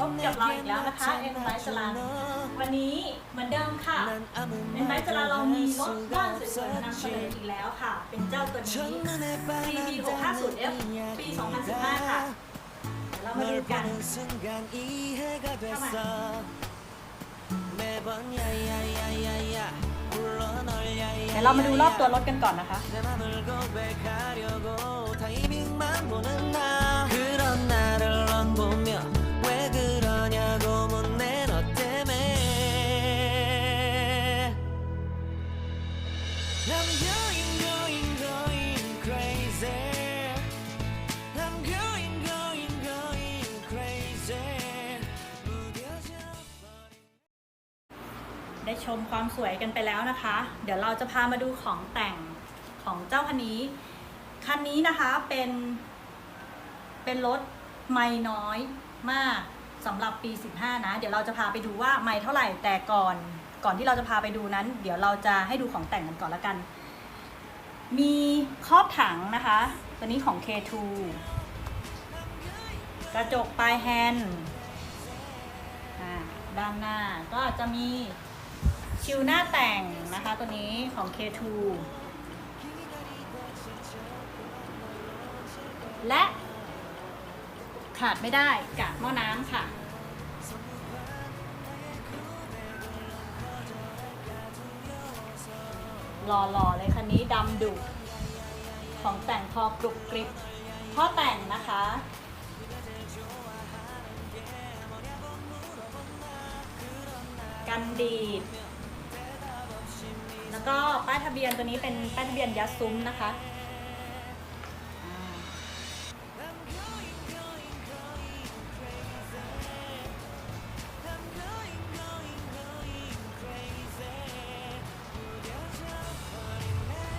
พบกับเราอีกแล้วนะคะเอ็นไบท์จลาวันนี้เหมือนเดิมค่ะเอ็นไบท์จลาเรามีรถบ้านสวยๆนำเสนออีกแล้วค่ะ เป็นเจ้าตัวนี้ CB650F ปี 2015 ค่ะ เรามาดูกันเข้ามาเดี๋ยวเรามาดูรอบตัวรถกันก่อนนะคะ เได้ชมความสวยกันไปแล้วนะคะ เดี๋ยวเราจะพามาดูของแต่งของเจ้าคันนี้ คันนี้นะคะเป็น เป็นรถไม่น้อยมากสำหรับปี 15 นะ เดี๋ยวเราจะพาไปดูว่าไม่เท่าไหร่แต่ก่อนก่อนที่เราจะพาไปดูนั้น เดี๋ยวเราจะให้ดูของแต่งกันก่อนละกัน มีครอบถังนะคะ ตัวนี้ของ K2 กระจกปลายแฮนด์ด้านหน้าก็จะมี ชิวหน้าแต่งนะคะตัวนี้ของ K2 และขาดไม่ได้กากหม้อน้ำค่ะ หล่อๆเลยคันนี้ดำดุของแต่งพอกรุบกริบพ่อแต่งนะคะกันดีด แล้วก็ป้ายทะเบียนตัวนี้เป็นป้ายทะเบียนยัดซุ้มนะคะ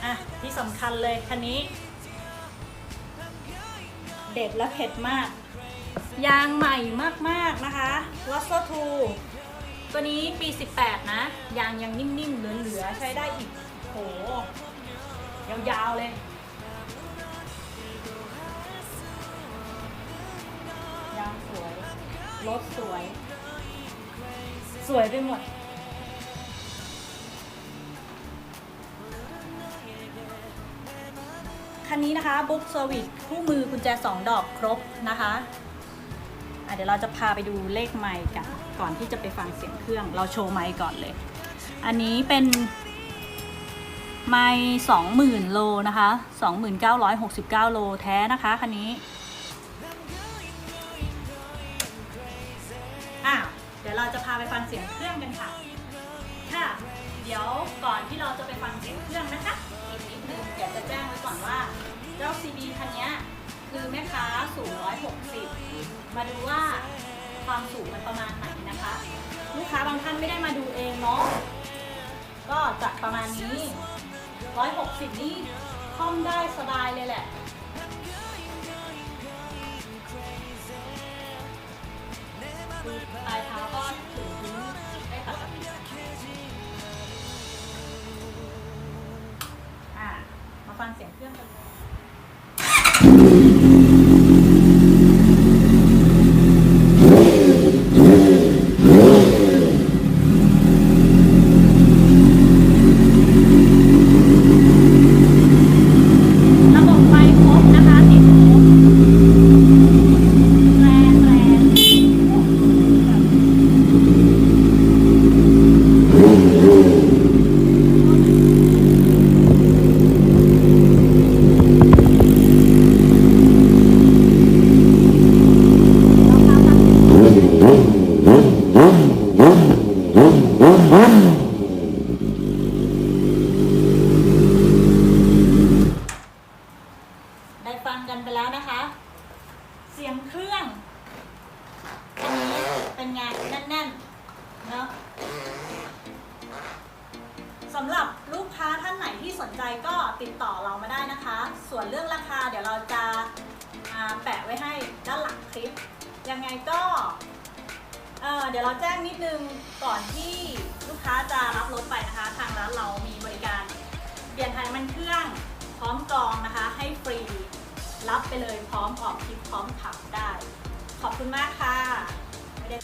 อะที่สำคัญเลยคันนี้ เด็ดและเผ็ดมาก ยางใหม่มาก ๆ นะคะ w a s s o 2 ตัวนี้ปี 18 นะ ยางยังนิ่มๆ เหลือๆ ใช้ได้อีก โห ยาวๆ เลย ยางสวย รถสวย สวยไปหมด คันนี้นะคะบุ๊กเซอร์วิสคู่มือกุญแจ 2 ดอกครบนะคะอะ เดี๋ยวเราจะพาไปดูเลขไมค์กันก่อนที่จะไปฟังเสียงเครื่อง เราโชว์ไมค์ก่อนเลย อันนี้เป็นไมค์สองหมื่นโลนะคะสองหมื่นเก้าร้อยหกสิบเก้าโลแท้นะคะคันนี้อะเดี๋ยวเราจะพาไปฟังเสียงเครื่องกันค่ะ ค่ะ เดี๋ยวก่อนที่เราจะไปฟังเสียงเครื่องนะคะอีกนิดนึงอยากจะแจ้งไว้ก่อนว่าเจ้า CB คันนี้คือแม่ค้าสูง160 มาดูว่าความสูงมันประมาณไหนนะคะ ลูกค้าบางท่านไม่ได้มาดูเองเนาะก็จะประมาณนี้160นี่ค่อมได้สบายเลยแหละคือปลายเท้าก็ถึงพื้นได้ปกติอะมาฟังเสียงเครื่องกันเลย ระบบไฟครบนะคะติดครบแรงแรงได้ฟังกันไปแล้วนะคะ เสียงเครื่องอันนี้เป็นไงแน่นๆเนาะ สำหรับลูกค้าท่านไหนที่สนใจก็ติดต่อเรามาได้นะคะ ส่วนเรื่องราคาเดี๋ยวเราจะาแปะไว้ให้ด้านหลังคลิป ยังไงก็เเดี๋ยวเราแจ้งนิดนึงก่อนที่ลูกค้าจะรับรถไปนะคะ ทางร้านเรามีบริการเปลี่ยนถ่ายมันเครื่องพร้อมกรองนะคะ ให้ฟรีรับไปเลยพร้อมออกทริปพร้อมขับได้ ขอบคุณมากค่ะไม่ได้